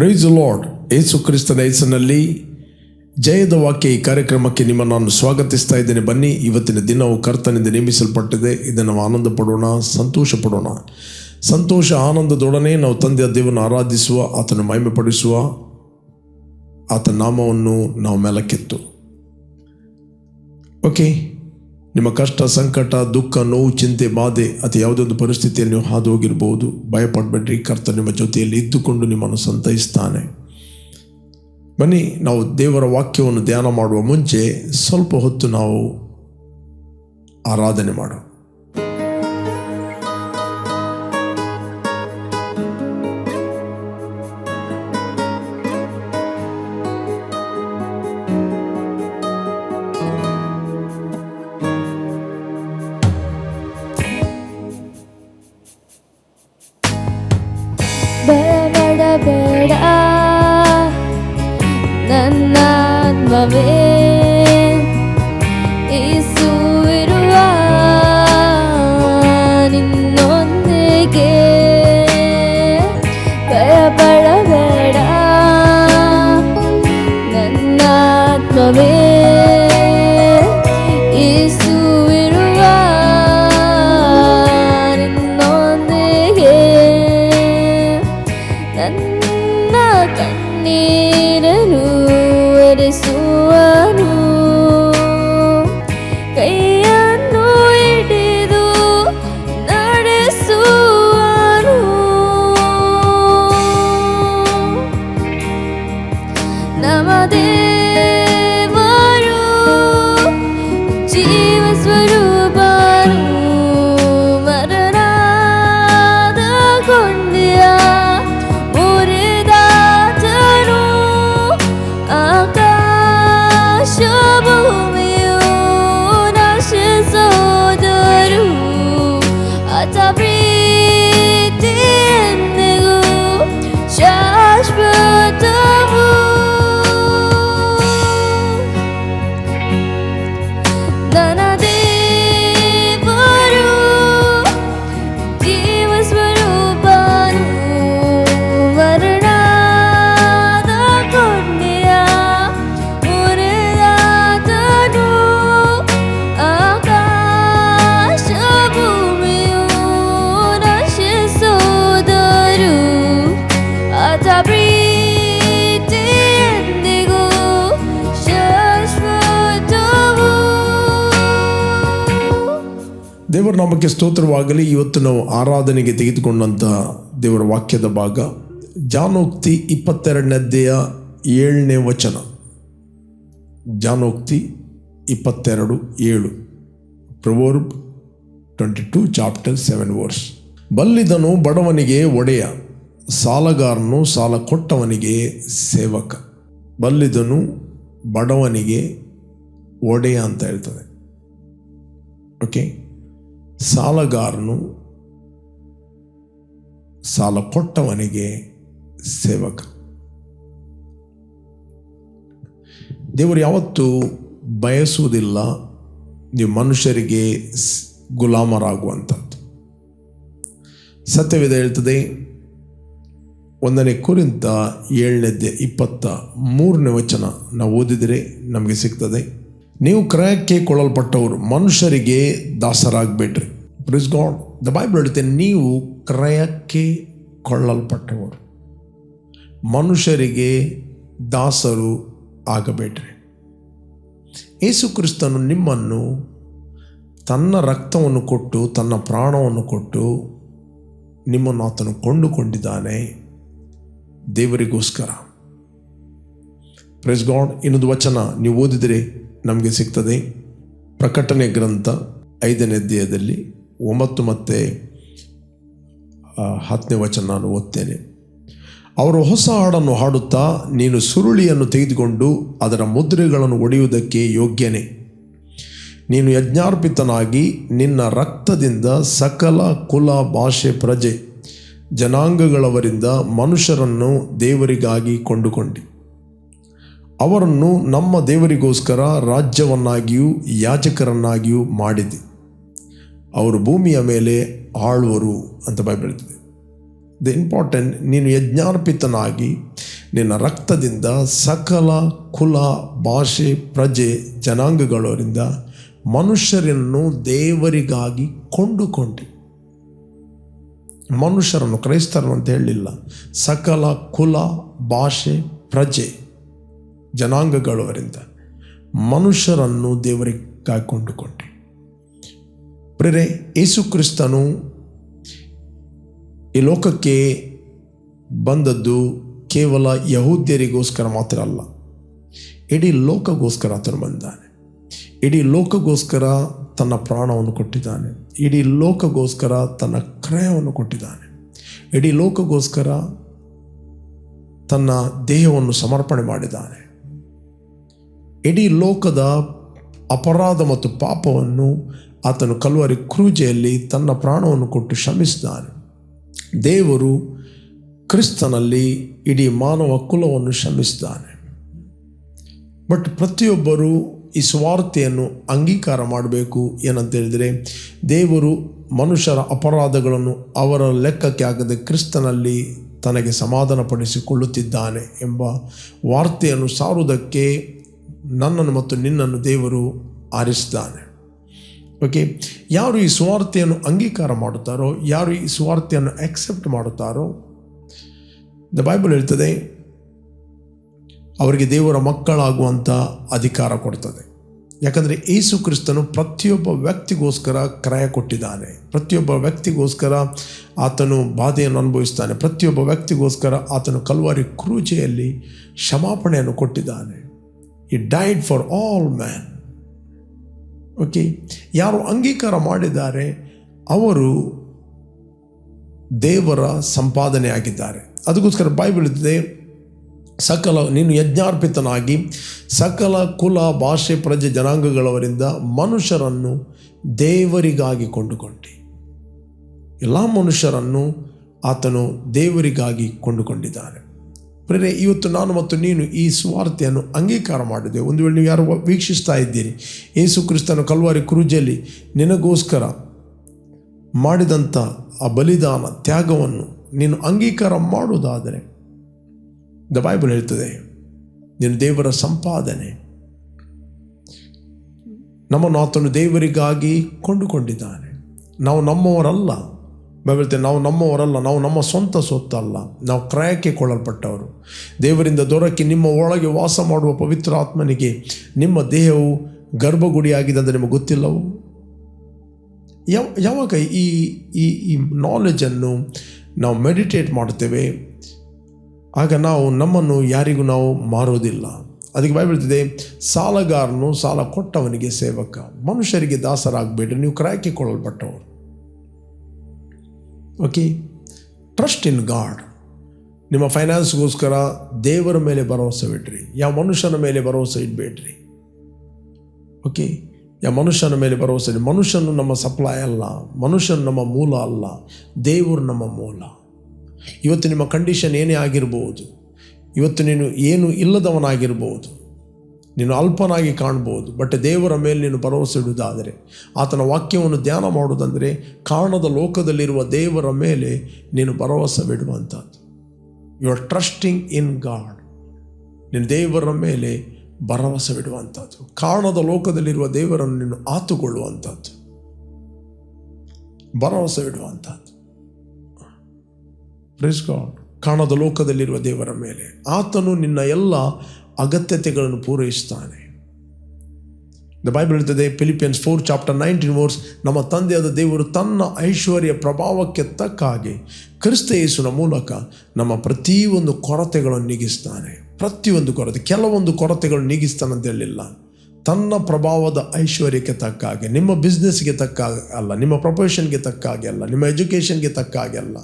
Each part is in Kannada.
ಪ್ರೈಸ್ ಲಾರ್ಡ್ ಏಸು ಕ್ರಿಸ್ತನ ಹೆಸರಿನಲ್ಲಿ ಜಯದ ವಾಕ್ಯ ಈ ಕಾರ್ಯಕ್ರಮಕ್ಕೆ ನಿಮ್ಮನ್ನು ನಾನು ಸ್ವಾಗತಿಸ್ತಾ ಇದ್ದೇನೆ. ಬನ್ನಿ, ಇವತ್ತಿನ ದಿನವು ಕರ್ತನಿಂದ ನೇಮಿಸಲ್ಪಟ್ಟಿದೆ. ಇದನ್ನು ನಾವು ಆನಂದ ಪಡೋಣ ಸಂತೋಷ ಪಡೋಣ ಸಂತೋಷ ಆನಂದದೊಡನೆ ನಾವು ತಂದೆಯ ದೇವನ್ನು ಆರಾಧಿಸುವ, ಆತನ ಮಹಿಮೆಪಡಿಸುವ, ಆತನ ನಾಮವನ್ನು ನಾವು ಮೇಲಕ್ಕೆತ್ತು. ಓಕೆ ನಿಮ್ಮ ಕಷ್ಟ, ಸಂಕಟ, ದುಃಖ, ನೋವು, ಚಿಂತೆ, ಬಾಧೆ ಅಥವಾ ಯಾವುದೇ ಒಂದು ಪರಿಸ್ಥಿತಿಯಲ್ಲಿ ನೀವು ಹಾದು ಹೋಗಿರ್ಬೋದು ಭಯಪಡಬೇಡ್ರಿ. ಕರ್ತ ನಿಮ್ಮ ಜೊತೆಯಲ್ಲಿ ಇದ್ದುಕೊಂಡು ನಿಮ್ಮನ್ನು ಸಂತೈಸ್ತಾನೆ. ಬನ್ನಿ, ನಾವು ದೇವರ ವಾಕ್ಯವನ್ನು ಧ್ಯಾನ ಮಾಡುವ ಮುಂಚೆ ಸ್ವಲ್ಪ ಹೊತ್ತು ನಾವು ಆರಾಧನೆ ಮಾಡೋಣ. ನನ್ನ ಕಣ್ಣೀರನು ದೇವರ ನಾಮಕ್ಕೆ ಸ್ತೋತ್ರವಾಗಲಿ, ಇವತ್ತು ನಾವು ಆರಾಧನೆಗೆ ತೆಗೆದುಕೊಂಡಂಥ ದೇವರ ವಾಕ್ಯದ ಭಾಗ, ಜಾನೋಕ್ತಿ ಇಪ್ಪತ್ತೆರಡನೇದ್ದೆಯ ಏಳನೇ ವಚನ. ಜಾನೋಕ್ತಿ ಇಪ್ಪತ್ತೆರಡು ಏಳು. Proverbs twenty two, chapter seven verse. ಬಲ್ಲಿದನು ಬಡವನಿಗೆ ಒಡೆಯ, ಸಾಲಗಾರನು ಸಾಲ ಕೊಟ್ಟವನಿಗೆ ಸೇವಕ. ಬಲ್ಲಿದನು ಬಡವನಿಗೆ ಒಡೆಯ ಅಂತ ಹೇಳ್ತದೆ. ಓಕೆ ಸಾಲಗಾರನು ಸಾಲ ಕೊಟ್ಟವನಿಗೆ ಸೇವಕ. ದೇವರು ಯಾವತ್ತೂ ಬಯಸುವುದಿಲ್ಲ ನೀವು ಮನುಷ್ಯರಿಗೆ ಗುಲಾಮರಾಗುವಂಥದ್ದು. ಸತ್ಯವಿದ ಹೇಳ್ತದೆ, ಒಂದನೇ ಕುರಿತ ಏಳನೇದ್ದೆ ಇಪ್ಪತ್ತ ಮೂರನೇ ವಚನ ನಾವು ಓದಿದರೆ ನಮಗೆ ಸಿಗ್ತದೆ. ನೀವು ಕ್ರಯಕ್ಕೆ ಕೊಳ್ಳಲ್ಪಟ್ಟವರು ಮನುಷ್ಯರಿಗೆ ದಾಸರಾಗಬೇಡ್ರಿ. ಪ್ರಿಸ್ ಗಾಡ್ ದ ಬೈಬಲ್ ಹೇಳುತ್ತೆ ನೀವು ಕ್ರಯಕ್ಕೆ ಕೊಳ್ಳಲ್ಪಟ್ಟವರು ಮನುಷ್ಯರಿಗೆ ದಾಸರು ಆಗಬೇಡ್ರಿ. ಯೇಸು ಕ್ರಿಸ್ತನು ನಿಮ್ಮನ್ನು ತನ್ನ ರಕ್ತವನ್ನು ಕೊಟ್ಟು, ತನ್ನ ಪ್ರಾಣವನ್ನು ಕೊಟ್ಟು ನಿಮ್ಮನ್ನು ಆತನು ಕೊಂಡುಕೊಂಡಿದ್ದಾನೆ. ದೇವರಿಗೋಸ್ಕರ. ಪ್ರೆಸ್ ಗಾಡ್ ಇನ್ನೊಂದು ವಚನ ನೀವು ಓದಿದರೆ ನಮಗೆ ಸಿಗ್ತದೆ. ಪ್ರಕಟಣೆ ಗ್ರಂಥ ಐದನೇ ಅಧ್ಯಾಯದಲ್ಲಿ ಒಂಬತ್ತು ಮತ್ತು ಹತ್ತನೇ ವಚನ ನಾನು ಓದ್ತೇನೆ. ಅವರು ಹೊಸ ಹಾಡನ್ನು ಹಾಡುತ್ತಾ, ನೀನು ಸುರುಳಿಯನ್ನು ತೆಗೆದುಕೊಂಡು ಅದರ ಮುದ್ರೆಗಳನ್ನು ಒಡೆಯುವುದಕ್ಕೆ ಯೋಗ್ಯನೇ. ನೀನು ಯಜ್ಞಾರ್ಪಿತನಾಗಿ ನಿನ್ನ ರಕ್ತದಿಂದ ಸಕಲ ಕುಲ, ಭಾಷೆ, ಪ್ರಜೆ, ಜನಾಂಗಗಳವರಿಂದ ಮನುಷ್ಯರನ್ನು ದೇವರಿಗಾಗಿ ಕೊಂಡುಕೊಂಡಿ. ಅವರನ್ನು ನಮ್ಮ ದೇವರಿಗೋಸ್ಕರ ರಾಜ್ಯವನ್ನಾಗಿಯೂ ಯಾಜಕರನ್ನಾಗಿಯೂ ಮಾಡಿದೆ. ಅವರು ಭೂಮಿಯ ಮೇಲೆ ಆಳುವರು ಅಂತ ಬೈಬಲ್ ಹೇಳ್ತದೆ. ದ ಇಂಪಾರ್ಟೆಂಟ್ ನೀನು ಯಜ್ಞಾರ್ಪಿತನಾಗಿ ನಿನ್ನ ರಕ್ತದಿಂದ ಸಕಲ ಕುಲ, ಭಾಷೆ, ಪ್ರಜೆ, ಜನಾಂಗಗಳವರಿಂದ ಮನುಷ್ಯರನ್ನು ದೇವರಿಗಾಗಿ ಕೊಂಡುಕೊಂಡೆ. ಮನುಷ್ಯರನ್ನು ಕ್ರೈಸ್ತರನ್ನು ಅಂತ ಹೇಳಲಿಲ್ಲ. ಸಕಲ ಕುಲ, ಭಾಷೆ, ಪ್ರಜೆ. ಜನಾಂಗಗಳವರಿಂದ ಮನುಷ್ಯರನ್ನು ದೇವರಿಗೆ ಕಾಯ್ಕೊಂಡುಕೊಂಡೆ. ಪ್ರೇರೆ ಯೇಸು ಕ್ರಿಸ್ತನು ಈ ಲೋಕಕ್ಕೆ ಬಂದದ್ದು ಕೇವಲ ಯಹೂದ್ಯರಿಗೋಸ್ಕರ ಮಾತ್ರ ಅಲ್ಲ, ಇಡೀ ಲೋಕಗೋಸ್ಕರ ಆತನು ಬಂದಾನೆ ಇಡೀ ಲೋಕಗೋಸ್ಕರ ತನ್ನ ಪ್ರಾಣವನ್ನು ಕೊಟ್ಟಿದ್ದಾನೆ. ಇಡೀ ಲೋಕಗೋಸ್ಕರ ತನ್ನ ಕ್ರಯವನ್ನು ಕೊಟ್ಟಿದ್ದಾನೆ. ಇಡೀ ಲೋಕಗೋಸ್ಕರ ತನ್ನ ದೇಹವನ್ನು ಸಮರ್ಪಣೆ ಮಾಡಿದ್ದಾನೆ. ಇಡೀ ಲೋಕದ ಅಪರಾಧ ಮತ್ತು ಪಾಪವನ್ನು ಆತನು ಕಲ್ವರಿ ಕ್ರೂಜೆಯಲ್ಲಿ ತನ್ನ ಪ್ರಾಣವನ್ನು ಕೊಟ್ಟು ಶ್ರಮಿಸಿದ್ದಾನೆ ದೇವರು ಕ್ರಿಸ್ತನಲ್ಲಿ ಇಡೀ ಮಾನವ ಕುಲವನ್ನು ಶ್ರಮಿಸಿದ್ದಾನೆ ಬಟ್ ಪ್ರತಿಯೊಬ್ಬರು ಈ ಸ್ವಾರ್ಥೆಯನ್ನು ಅಂಗೀಕಾರ ಮಾಡಬೇಕು ಏನಂತ ಹೇಳಿದರೆ, ದೇವರು ಮನುಷ್ಯರ ಅಪರಾಧಗಳನ್ನು ಅವರ ಲೆಕ್ಕಕ್ಕೆ ಆಗದೆ ಕ್ರಿಸ್ತನಲ್ಲಿ ತನಗೆ ಸಮಾಧಾನಪಡಿಸಿಕೊಳ್ಳುತ್ತಿದ್ದಾನೆ ಎಂಬ ವಾರ್ತೆಯನ್ನು ಸಾರುವುದಕ್ಕೆ ನನ್ನನ್ನು ಮತ್ತು ನಿನ್ನನ್ನು ದೇವರು ಆರಿಸಿದ್ದಾನೆ. ಓಕೆ ಯಾರು ಈ ಸುವಾರ್ತೆಯನ್ನು ಅಂಗೀಕಾರ ಮಾಡುತ್ತಾರೋ, ಯಾರು ಈ ಸುವಾರ್ತೆಯನ್ನು ಆಕ್ಸೆಪ್ಟ್ ಮಾಡುತ್ತಾರೋ ದ ಬೈಬಲ್ ಹೇಳ್ತದೆ, ಅವರಿಗೆ ದೇವರ ಮಕ್ಕಳಾಗುವಂಥ ಅಧಿಕಾರ ಕೊಡ್ತದೆ. ಯಾಕಂದರೆ ಯೇಸು ಕ್ರಿಸ್ತನು ಪ್ರತಿಯೊಬ್ಬ ವ್ಯಕ್ತಿಗೋಸ್ಕರ ಕ್ರಯ ಕೊಟ್ಟಿದ್ದಾನೆ. ಪ್ರತಿಯೊಬ್ಬ ವ್ಯಕ್ತಿಗೋಸ್ಕರ ಆತನು ಬಾಧೆಯನ್ನು ಅನುಭವಿಸ್ತಾನೆ. ಪ್ರತಿಯೊಬ್ಬ ವ್ಯಕ್ತಿಗೋಸ್ಕರ ಆತನು ಕಲ್ವಾರಿ ಕ್ರೂಜೆಯಲ್ಲಿ ಕ್ಷಮಾಪಣೆಯನ್ನು ಕೊಟ್ಟಿದ್ದಾನೆ. ಈ died for all man okay ಯಾರು ಅಂಗೀಕಾರ ಮಾಡಿದ್ದಾರೆ, ಅವರು ದೇವರ ಸಂಪಾದನೆ ಆಗಿದ್ದಾರೆ. ಅದಕ್ಕೋಸ್ಕರ ಬೈಬಲ್ ಬೀಳುತ್ತದೆ ಸಕಲ, ನೀನು ಯಜ್ಞಾರ್ಪಿತನಾಗಿ ಸಕಲ ಕುಲ, ಭಾಷೆ, ಪ್ರಜೆ, ಜನಾಂಗಗಳವರಿಂದ ಮನುಷ್ಯರನ್ನು ದೇವರಿಗಾಗಿ ಕೊಂಡುಕೊಂಡೆ. ಎಲ್ಲ ಮನುಷ್ಯರನ್ನು ಆತನು ದೇವರಿಗಾಗಿ ಕೊಂಡುಕೊಂಡಿದ್ದಾನೆ ಪ್ರೇರೆ ಇವತ್ತು ನಾನು ಮತ್ತು ನೀನು ಈ ಸುವಾರ್ತೆಯನ್ನು ಅಂಗೀಕಾರ ಮಾಡಿದೆ ಒಂದು ವೇಳೆ ನೀವು ಯಾರು ವೀಕ್ಷಿಸ್ತಾ ಇದ್ದೀರಿ, ಯೇಸು ಕ್ರಿಸ್ತನು ಕಲ್ವಾರಿ ಕುರುಜಲ್ಲಿ ನಿನಗೋಸ್ಕರ ಮಾಡಿದಂಥ ಆ ಬಲಿದಾನ ತ್ಯಾಗವನ್ನು ನೀನು ಅಂಗೀಕಾರ ಮಾಡುವುದಾದರೆ, ದ ಬೈಬಲ್ ಹೇಳ್ತದೆ, ನೀನು ದೇವರ ಸಂಪಾದನೆ. ನಮ್ಮನ್ನು ಆತನು ದೇವರಿಗಾಗಿ ಕೊಂಡುಕೊಂಡಿದ್ದಾನೆ. ನಾವು ನಮ್ಮವರಲ್ಲ. ಹೇಳ್ತೇವೆ ನಾವು ನಮ್ಮವರಲ್ಲ ನಾವು ನಮ್ಮ ಸ್ವಂತ ಸೊತ್ತಲ್ಲ ನಾವು ಕ್ರಯಕ್ಕೆ ಕೊಳ್ಳಲ್ಪಟ್ಟವರು. ದೇವರಿಂದ ದೊರಕಿ ನಿಮ್ಮ ಒಳಗೆ ವಾಸ ಮಾಡುವ ಪವಿತ್ರ ಆತ್ಮನಿಗೆ ನಿಮ್ಮ ದೇಹವು ಗರ್ಭಗುಡಿಯಾಗಿದೆ ಅಂದರೆ ನಿಮಗೆ ಗೊತ್ತಿಲ್ಲವು? ಯಾವ, ಯಾವಾಗ ಈ ಈ ಈ ನಾಲೆಜನ್ನು ನಾವು ಮೆಡಿಟೇಟ್ ಮಾಡ್ತೇವೆ ಆಗ ನಾವು ನಮ್ಮನ್ನು ಯಾರಿಗೂ ನಾವು ಮಾರೋದಿಲ್ಲ ಅದಕ್ಕೆ ಬಾಯ್ಬಿಡ್ತಿದೆ ಸಾಲಗಾರನು ಸಾಲ ಕೊಟ್ಟವನಿಗೆ ಸೇವಕ, ಮನುಷ್ಯರಿಗೆ ದಾಸರಾಗಬೇಡ್ರಿ ನೀವು ಕ್ರಾಯಕ್ಕೆ ಕೊಳ್ಳಲ್ಪಟ್ಟವರು. ಓಕೆ ಟ್ರಸ್ಟ್ ಇನ್ ಗಾಡ್ ನಿಮ್ಮ ಫೈನಾನ್ಸ್ಗೋಸ್ಕರ ದೇವರ ಮೇಲೆ ಭರವಸೆ ಬಿಡ್ರಿ ಯಾವ ಮನುಷ್ಯನ ಮೇಲೆ ಭರವಸೆ ಇಡಬೇಡ್ರಿ. ಓಕೆ ಯಾವ ಮನುಷ್ಯನ ಮೇಲೆ ಭರವಸೆ ಮನುಷ್ಯನು ನಮ್ಮ ಸಪ್ಲೈ ಅಲ್ಲ. ಮನುಷ್ಯನು ನಮ್ಮ ಮೂಲ ಅಲ್ಲ. ದೇವರು ನಮ್ಮ ಮೂಲ. ಇವತ್ತು ನಿಮ್ಮ ಕಂಡೀಷನ್ ಏನೇ ಆಗಿರ್ಬೋದು, ಇವತ್ತು ನೀನು ಏನು ಇಲ್ಲದವನಾಗಿರ್ಬೋದು ನೀನು ಅಲ್ಪನಾಗಿ ಕಾಣ್ಬೋದು ಬಟ್ ದೇವರ ಮೇಲೆ ನೀನು ಭರವಸೆ ಇಡುವುದಾದರೆ, ಆತನ ವಾಕ್ಯವನ್ನು ಧ್ಯಾನ ಮಾಡುವುದಂದರೆ ಕಾಣದ ಲೋಕದಲ್ಲಿರುವ ದೇವರ ಮೇಲೆ ನೀನು ಭರವಸೆ ಬಿಡುವಂಥದ್ದು you are trusting in God ನೀನು ದೇವರ ಮೇಲೆ ಭರವಸೆ ಬಿಡುವಂಥದ್ದು ಕಾಣದ ಲೋಕದಲ್ಲಿರುವ ದೇವರನ್ನು ನೀನು ಆತುಕೊಳ್ಳುವಂಥದ್ದು. ಭರವಸೆ ಬಿಡುವಂಥದ್ದು ಪ್ರೇಸ್ ಗಾಡ್ ಕಾಣದ ಲೋಕದಲ್ಲಿರುವ ದೇವರ ಮೇಲೆ ಆತನು ನಿನ್ನ ಎಲ್ಲ ಅಗತ್ಯತೆಗಳನ್ನು ಪೂರೈಸ್ತಾನೆ ದ ಬೈಬಲ್ ಹೇಳ್ತದೆ Philippians four chapter nineteen verse ನಮ್ಮ ತಂದೆಯಾದ ದೇವರು ತನ್ನ ಐಶ್ವರ್ಯ ಪ್ರಭಾವಕ್ಕೆ ತಕ್ಕ ಹಾಗೆ ಕ್ರಿಸ್ತ ಯೇಸುನ ಮೂಲಕ ನಮ್ಮ ಪ್ರತಿಯೊಂದು ಕೊರತೆಗಳನ್ನು ನೀಗಿಸ್ತಾನೆ ಪ್ರತಿಯೊಂದು ಕೊರತೆ, ಕೆಲವೊಂದು ಕೊರತೆಗಳನ್ನು ನೀಗಿಸ್ತಾನೆ ಅಂತ ಹೇಳಿಲ್ಲ. ತನ್ನ ಪ್ರಭಾವದ ಐಶ್ವರ್ಯಕ್ಕೆ ತಕ್ಕ ಹಾಗೆ, ನಿಮ್ಮ ಬಿಸ್ನೆಸ್ಗೆ ತಕ್ಕ ಅಲ್ಲ, ನಿಮ್ಮ ಪ್ರೊಫೆಷನ್ಗೆ ತಕ್ಕ ಹಾಗೆ ಅಲ್ಲ, ನಿಮ್ಮ ಎಜುಕೇಷನ್ಗೆ ತಕ್ಕ ಹಾಗೆ ಅಲ್ಲ.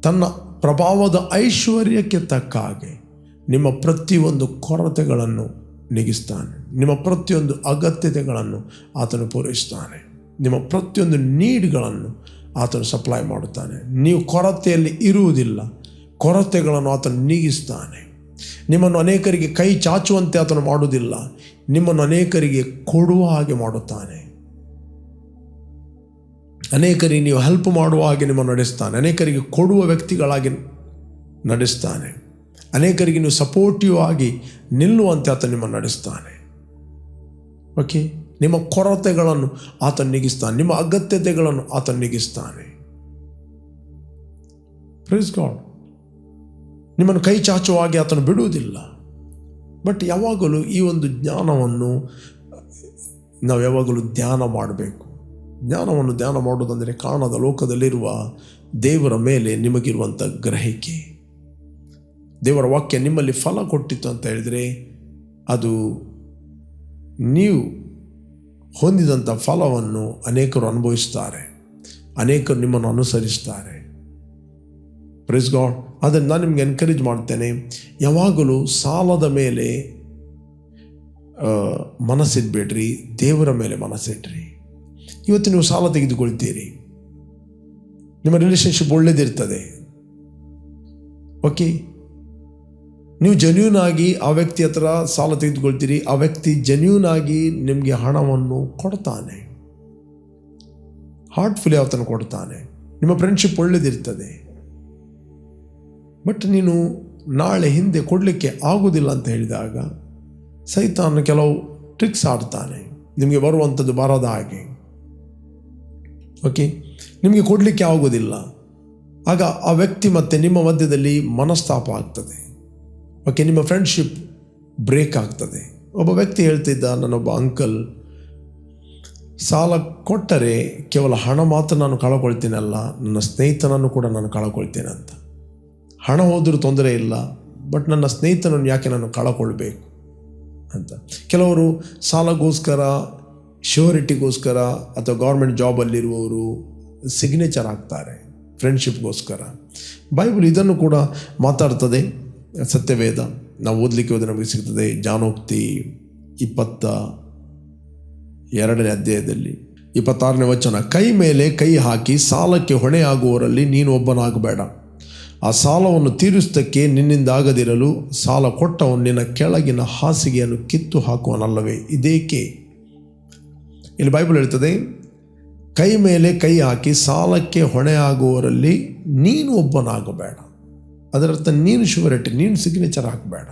ತನ್ನ ಪ್ರಭಾವದ ಐಶ್ವರ್ಯಕ್ಕೆ ತಕ್ಕ ಹಾಗೆ ನಿಮ್ಮ ಪ್ರತಿಯೊಂದು ಕೊರತೆಗಳನ್ನು ನೀಗಿಸ್ತಾನೆ. ನಿಮ್ಮ ಪ್ರತಿಯೊಂದು ಅಗತ್ಯತೆಗಳನ್ನು ಆತನು ಪೂರೈಸ್ತಾನೆ. ನಿಮ್ಮ ಪ್ರತಿಯೊಂದು ನೀಡ್ಗಳನ್ನು ಆತನು ಸಪ್ಲೈ ಮಾಡುತ್ತಾನೆ. ನೀವು ಕೊರತೆಯಲ್ಲಿ ಇರುವುದಿಲ್ಲ. ಕೊರತೆಗಳನ್ನು ಆತನು ನೀಗಿಸ್ತಾನೆ. ನಿಮ್ಮನ್ನು ಅನೇಕರಿಗೆ ಕೈ ಚಾಚುವಂತೆ ಆತನು ಮಾಡುವುದಿಲ್ಲ. ನಿಮ್ಮನ್ನು ಅನೇಕರಿಗೆ ಕೊಡುವ ಹಾಗೆ ಮಾಡುತ್ತಾನೆ. ಅನೇಕರಿಗೆ ನೀವು ಹೆಲ್ಪ್ ಮಾಡುವ ಹಾಗೆ ನಿಮ್ಮನ್ನು ನಡೆಸ್ತಾನೆ. ಅನೇಕರಿಗೆ ಕೊಡುವ ವ್ಯಕ್ತಿಗಳಾಗಿ ನಡೆಸ್ತಾನೆ. ಅನೇಕರಿಗೆ ನೀವು ಸಪೋರ್ಟಿವ್ ಆಗಿ ನಿಲ್ಲುವಂತೆ ಆತ ನಿಮ್ಮನ್ನು ನಡೆಸ್ತಾನೆ. ಓಕೆ ನಿಮ್ಮ ಕೊರತೆಗಳನ್ನು ಆತ ನಿಗಿಸ್ತಾನೆ. ನಿಮ್ಮ ಅಗತ್ಯತೆಗಳನ್ನು ಆತ ನೀಗಿಸ್ತಾನೆ. ಪ್ರೈಸ್ ಗಾಡ್ ನಿಮ್ಮನ್ನು ಕೈ ಚಾಚುವಾಗಿ ಆತನು ಬಿಡುವುದಿಲ್ಲ. ಬಟ್ ಯಾವಾಗಲೂ ಈ ಒಂದು ಜ್ಞಾನವನ್ನು, ನಾವು ಯಾವಾಗಲೂ ಧ್ಯಾನ ಮಾಡಬೇಕು. ಜ್ಞಾನವನ್ನು ಧ್ಯಾನ ಮಾಡುವುದಂದರೆ ಕಾಣದ ಲೋಕದಲ್ಲಿರುವ ದೇವರ ಮೇಲೆ ನಿಮಗಿರುವಂಥ ಗ್ರಹಿಕೆ. ದೇವರ ವಾಕ್ಯ ನಿಮ್ಮಲ್ಲಿ ಫಲ ಕೊಟ್ಟಿತ್ತು ಅಂತ ಹೇಳಿದರೆ ಅದು ನೀವು ಹೊಂದಿದಂಥ ಫಲವನ್ನು ಅನೇಕರು ಅನುಭವಿಸ್ತಾರೆ, ಅನೇಕರು ನಿಮ್ಮನ್ನು ಅನುಸರಿಸ್ತಾರೆ. ಪ್ರೆಸ್ ಗಾಡ್ ಅದನ್ನು ನಾನು ನಿಮಗೆ ಎನ್ಕರೇಜ್ ಮಾಡ್ತೇನೆ. ಯಾವಾಗಲೂ ಸಾಲದ ಮೇಲೆ ಮನಸ್ಸಿಡ್ಬೇಡ್ರಿ, ದೇವರ ಮೇಲೆ ಮನಸ್ಸಿಡ್ರಿ. ಇವತ್ತು ನೀವು ಸಾಲ ತೆಗೆದುಕೊಳ್ತೀರಿ. ನಿಮ್ಮ ರಿಲೇಷನ್ಶಿಪ್ ಒಳ್ಳೇದಿರ್ತದೆ. ಓಕೆ ನೀವು ಜೆನ್ಯೂನ್ ಆಗಿ ಆ ವ್ಯಕ್ತಿ ಹತ್ರ ಸಾಲ ತೆಗೆದುಕೊಳ್ತೀರಿ, ಆ ವ್ಯಕ್ತಿ ಜೆನ್ಯೂನ್ ಆಗಿ ನಿಮಗೆ ಹಣವನ್ನು ಕೊಡ್ತಾನೆ. ಹಾರ್ಟ್ಫುಲಿ ಆತನ ಕೊಡ್ತಾನೆ. ನಿಮ್ಮ ಫ್ರೆಂಡ್ಶಿಪ್ ಒಳ್ಳೆದಿರ್ತದೆ. ಬಟ್ ನೀನು ನಾಳೆ ಹಿಂದೆ ಕೊಡಲಿಕ್ಕೆ ಆಗೋದಿಲ್ಲ ಅಂತ ಹೇಳಿದಾಗ ಸೈತಾನ ಕೆಲವು ಟ್ರಿಕ್ಸ್ ಆಡ್ತಾನೆ. ನಿಮಗೆ ಬರುವಂಥದ್ದು ಬರದ ಹಾಗೆ. ಓಕೆ ನಿಮಗೆ ಕೊಡಲಿಕ್ಕೆ ಆಗೋದಿಲ್ಲ. ಆಗ ಆ ವ್ಯಕ್ತಿ ಮತ್ತು ನಿಮ್ಮ ಮಧ್ಯದಲ್ಲಿ ಮನಸ್ತಾಪ ಆಗ್ತದೆ. ಓಕೆ ನಿಮ್ಮ ಫ್ರೆಂಡ್ಶಿಪ್ ಬ್ರೇಕ್ ಆಗ್ತದೆ. ಒಬ್ಬ ವ್ಯಕ್ತಿ ಹೇಳ್ತಿದ್ದ ನನ್ನೊಬ್ಬ ಅಂಕಲ್ ಸಾಲ ಕೊಟ್ಟರೆ ಕೇವಲ ಹಣ ಮಾತ್ರ ನಾನು ಕಳ್ಕೊಳ್ತೀನಲ್ಲ, ನನ್ನ ಸ್ನೇಹಿತನನ್ನು ಕೂಡ ನಾನು ಕಳ್ಕೊಳ್ತೇನೆ ಅಂತ. ಹಣ ಹೋದರೂ ತೊಂದರೆ ಇಲ್ಲ ಬಟ್ ನನ್ನ ಸ್ನೇಹಿತನನ್ನು ಯಾಕೆ ನಾನು ಕಳ್ಕೊಳ್ಬೇಕು ಅಂತ. ಕೆಲವರು ಸಾಲಗೋಸ್ಕರ ಶ್ಯೂರಿಟಿಗೋಸ್ಕರ ಅಥವಾ ಗೌರ್ಮೆಂಟ್ ಜಾಬಲ್ಲಿರುವವರು ಸಿಗ್ನೇಚರ್ ಆಗ್ತಾರೆ ಫ್ರೆಂಡ್ಶಿಪ್ಗೋಸ್ಕರ ಬೈಬಲ್ ಇದನ್ನು ಕೂಡ ಮಾತಾಡ್ತದೆ. ಸತ್ಯವೇದ. ನಾವು ಓದಲಿಕ್ಕೆ ಹೋದರೆ ನಮಗೆ ಸಿಗ್ತದೆ ಜಾನೋಕ್ತಿ ಇಪ್ಪತ್ತ ಎರಡನೇ ಅಧ್ಯಾಯದಲ್ಲಿ. ಇಪ್ಪತ್ತಾರನೇ ವಚನ, ಕೈ ಮೇಲೆ ಕೈ ಹಾಕಿ ಸಾಲಕ್ಕೆ ಹೊಣೆ ಆಗುವವರಲ್ಲಿ ನೀನು ಒಬ್ಬನಾಗಬೇಡ. ಆ ಸಾಲವನ್ನು ತೀರಿಸುವುದಕ್ಕೆ ನಿನ್ನಿಂದ ಆಗದಿರಲು ಸಾಲ ಕೊಟ್ಟವನು ನಿನ್ನ ಕೆಳಗಿನ ಹಾಸಿಗೆಯನ್ನು ಕಿತ್ತು ಹಾಕುವನಲ್ಲವೇ? ಇದೇಕೆ? ಇಲ್ಲಿ ಬೈಬಲ್ ಹೇಳ್ತದೆ, ಕೈ ಮೇಲೆ ಕೈ ಹಾಕಿ ಸಾಲಕ್ಕೆ ಹೊಣೆ ಆಗುವವರಲ್ಲಿ ನೀನು ಒಬ್ಬನಾಗಬೇಡ. ಅದರರ್ಥ ನೀನು ಶುವರಿಟಿ ನೀನು ಸಿಗ್ನೇಚರ್ ಹಾಕಬೇಡ.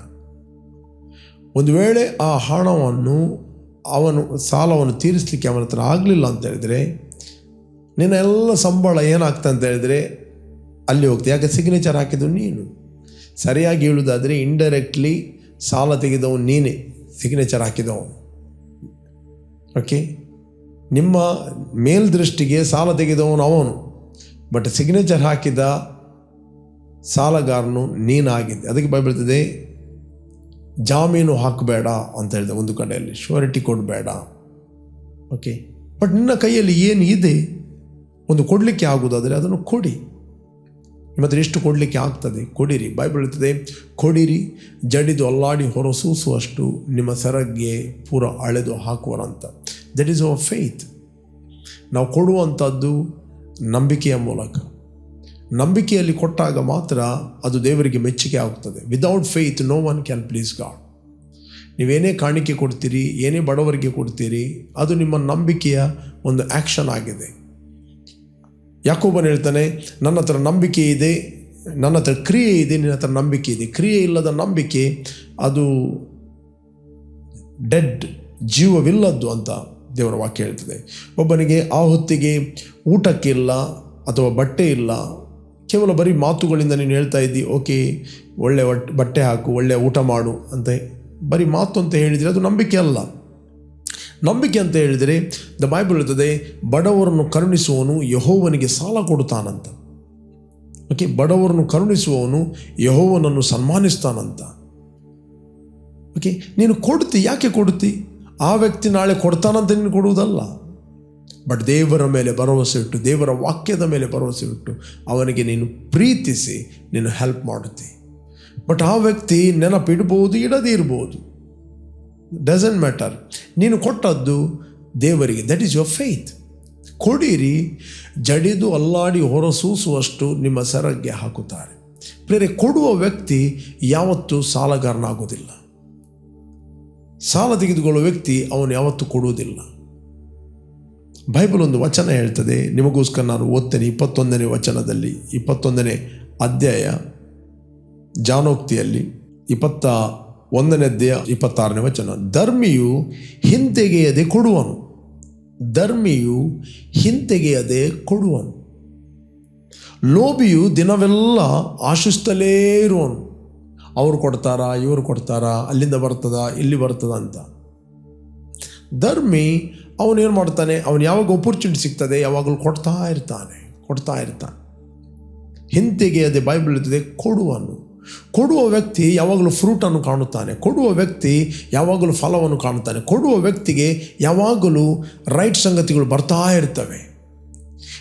ಒಂದು ವೇಳೆ ಆ ಹಣವನ್ನು, ಅವನು ಸಾಲವನ್ನು ತೀರಿಸಲಿಕ್ಕೆ ಅವನ ಹತ್ರ ಆಗಲಿಲ್ಲ ಅಂತ ಹೇಳಿದರೆ, ನಿನ್ನ ಎಲ್ಲ ಸಂಬಳ ಏನಾಗ್ತ ಅಂತ ಹೇಳಿದರೆ, ಅಲ್ಲಿ ಹೋಗ್ತದೆ ಯಾಕೆ ಸಿಗ್ನೇಚರ್ ಹಾಕಿದ್ದು ನೀನು? ಸರಿಯಾಗಿ ಹೇಳುವುದಾದರೆ ಇಂಡೈರೆಕ್ಟ್ಲಿ ಸಾಲ ತೆಗೆದವನು ನೀನೇ ಸಿಗ್ನೇಚರ್ ಹಾಕಿದವನು. ಓಕೆ ನಿಮ್ಮ ಮೇಲ್ದೃಷ್ಟಿಗೆ ಸಾಲ ತೆಗೆದವನು ಅವನು. ಬಟ್ ಸಿಗ್ನೇಚರ್ ಹಾಕಿದ ಸಾಲಗಾರನು ನೀನಾಗಿದ್ದೆ. ಅದಕ್ಕೆ ಬೈಬಳ್ತದೆ ಜಾಮೀನು ಹಾಕಬೇಡ ಅಂತ ಹೇಳಿದೆ ಒಂದು ಕಡೆಯಲ್ಲಿ ಶ್ಯೂರಿಟಿ ಕೊಡಬೇಡ. ಓಕೆ ಬಟ್ ನಿನ್ನ ಕೈಯಲ್ಲಿ ಏನು ಇದೆ, ಒಂದು ಕೊಡಲಿಕ್ಕೆ ಆಗುವುದಾದರೆ ಅದನ್ನು ಕೊಡಿ. ನಿಮ್ಮ ಎಷ್ಟು ಕೊಡಲಿಕ್ಕೆ ಆಗ್ತದೆ, ಕೊಡಿರಿ. ಬೈಬಲ್ ಹೇಳ್ತದೆ, ಕೊಡಿರಿ, ಜಡಿದು ಅಲ್ಲಾಡಿ ಹೊರಸೂಸುವಷ್ಟು ನಿಮ್ಮ ಸರಗ್ಗೆ ಪೂರ ಅಳೆದು ಹಾಕುವರಂತ. ದಟ್ ಈಸ್ ಅವರ್ ಫೇತ್ ನಾವು ಕೊಡುವಂಥದ್ದು ನಂಬಿಕೆಯ ಮೂಲಕ. ನಂಬಿಕೆಯಲ್ಲಿ ಕೊಟ್ಟಾಗ ಮಾತ್ರ ಅದು ದೇವರಿಗೆ ಮೆಚ್ಚುಗೆ ಆಗ್ತದೆ without faith no one can please God ನೀವೇನೇ ಕಾಣಿಕೆ ಕೊಡ್ತೀರಿ, ಏನೇ ಬಡವರಿಗೆ ಕೊಡ್ತೀರಿ, ಅದು ನಿಮ್ಮ ನಂಬಿಕೆಯ ಒಂದು ಆ್ಯಕ್ಷನ್ ಆಗಿದೆ. ಯಾಕೋಬನ್ ಹೇಳ್ತಾನೆ, ನನ್ನ ಹತ್ರ ನಂಬಿಕೆ ಇದೆ, ನನ್ನ ಹತ್ರ ಕ್ರಿಯೆ ಇದೆ, ನಿನ್ನ ಹತ್ರ ನಂಬಿಕೆ ಇದೆ. ಕ್ರಿಯೆ ಇಲ್ಲದ ನಂಬಿಕೆ, ಅದು ಡೆಡ್ ಜೀವವಿಲ್ಲದ್ದು ಅಂತ ದೇವರ ವಾಕ್ಯ ಹೇಳ್ತದೆ. ಒಬ್ಬನಿಗೆ ಆ ಹೊತ್ತಿಗೆ ಊಟಕ್ಕಿಲ್ಲ ಅಥವಾ ಬಟ್ಟೆ ಇಲ್ಲ ಕೇವಲ ಬರೀ ಮಾತುಗಳಿಂದ ನೀನು ಹೇಳ್ತಾ ಇದ್ದಿ, ಓಕೆ, ಒಳ್ಳೆ ಬಟ್ಟೆ ಹಾಕು, ಒಳ್ಳೆ ಊಟ ಮಾಡು ಅಂತ ಬರೀ ಮಾತು ಅಂತ ಹೇಳಿದರೆ ಅದು ನಂಬಿಕೆ ಅಲ್ಲ. ನಂಬಿಕೆ ಅಂತ ಹೇಳಿದರೆ ದ ಬೈಬಲ್ ಇರ್ತದೆ ಬಡವರನ್ನು ಕರುಣಿಸುವವನು ಯಹೋವನಿಗೆ ಸಾಲ ಕೊಡುತ್ತಾನಂತ. ಓಕೆ ಬಡವರನ್ನು ಕರುಣಿಸುವವನು ಯಹೋವನನ್ನು ಸನ್ಮಾನಿಸ್ತಾನಂತ. ಓಕೆ ನೀನು ಕೊಡ್ತಿ ಯಾಕೆ ಕೊಡ್ತಿ ಆ ವ್ಯಕ್ತಿ ನಾಳೆ ಕೊಡ್ತಾನಂತ ನೀನು ಕೊಡುವುದಲ್ಲ. ಬಟ್ ದೇವರ ಮೇಲೆ ಭರವಸೆ ಇಟ್ಟು, ದೇವರ ವಾಕ್ಯದ ಮೇಲೆ ಭರವಸೆ ಇಟ್ಟು ಅವನಿಗೆ ನೀನು ಪ್ರೀತಿಸಿ, ನೀನು ಹೆಲ್ಪ್ ಮಾಡುತ್ತಿ. ಬಟ್ ಆ ವ್ಯಕ್ತಿ ನೆನಪಿಡ್ಬೋದು, ಇಡದೇ ಇರ್ಬೋದು. ಡಸಂಟ್ ಮ್ಯಾಟರ್ ನೀನು ಕೊಟ್ಟದ್ದು ದೇವರಿಗೆ. ದಟ್ ಈಸ್ ಯುವರ್ ಫೇತ್ ಕೊಡಿರಿ, ಜಡಿದು ಅಲ್ಲಾಡಿ ಹೊರಸೂಸುವಷ್ಟು ನಿಮ್ಮ ಸೆರಗ್ಗೆ ಹಾಕುತ್ತಾರೆ. ಬೇರೆ ಕೊಡುವ ವ್ಯಕ್ತಿ ಯಾವತ್ತೂ ಸಾಲಗಾರನಾಗೋದಿಲ್ಲ ಸಾಲ ತೆಗೆದುಕೊಳ್ಳುವ ವ್ಯಕ್ತಿ ಅವನು ಯಾವತ್ತೂ ಕೊಡುವುದಿಲ್ಲ. ಬೈಬಲ್ ಒಂದು ವಚನ ಹೇಳ್ತದೆ. ನಿಮಗೋಸ್ಕರ ನಾನು ಓದ್ತೇನೆ ಇಪ್ಪತ್ತೊಂದನೇ ವಚನದಲ್ಲಿ. ಇಪ್ಪತ್ತೊಂದನೇ ಅಧ್ಯಾಯ ಜಾನೋಕ್ತಿಯಲ್ಲಿ ಇಪ್ಪತ್ತ ಒಂದನೇ ಅಧ್ಯಾಯ ಇಪ್ಪತ್ತಾರನೇ ವಚನ. ಧರ್ಮಿಯು ಹಿಂತೆಗೆಯದೆ ಕೊಡುವನು. ಧರ್ಮಿಯು ಹಿಂತೆಗೆಯದೆ ಕೊಡುವನು. ಲೋಭಿಯು ದಿನವೆಲ್ಲ ಆಶಿಸ್ತಲೇ ಇರುವನು. ಅವರು ಕೊಡ್ತಾರಾ, ಇವರು ಕೊಡ್ತಾರಾ, ಅಲ್ಲಿಂದ ಬರ್ತದ, ಇಲ್ಲಿ ಬರ್ತದ ಅಂತ. ಧರ್ಮಿ ಅವನೇನು ಮಾಡ್ತಾನೆ? ಅವನು ಯಾವಾಗ ಅಪರ್ಚುನಿಟಿ ಸಿಗ್ತದೆ, ಯಾವಾಗಲೂ ಕೊಡ್ತಾ ಇರ್ತಾನೆ ಕೊಡ್ತಾ ಇರ್ತಾನೆ. ಹಿಂತೆಗೆಯದೆ ಬೈಬಲ್ ಇರ್ತದೆ, ಕೊಡುವನು. ಕೊಡುವ ವ್ಯಕ್ತಿ ಯಾವಾಗಲೂ ಫ್ರೂಟನ್ನು ಕಾಣುತ್ತಾನೆ. ಕೊಡುವ ವ್ಯಕ್ತಿ ಯಾವಾಗಲೂ ಫಲವನ್ನು ಕಾಣುತ್ತಾನೆ. ಕೊಡುವ ವ್ಯಕ್ತಿಗೆ ಯಾವಾಗಲೂ ರೈಟ್ ಸಂಗತಿಗಳು ಬರ್ತಾ ಇರ್ತವೆ.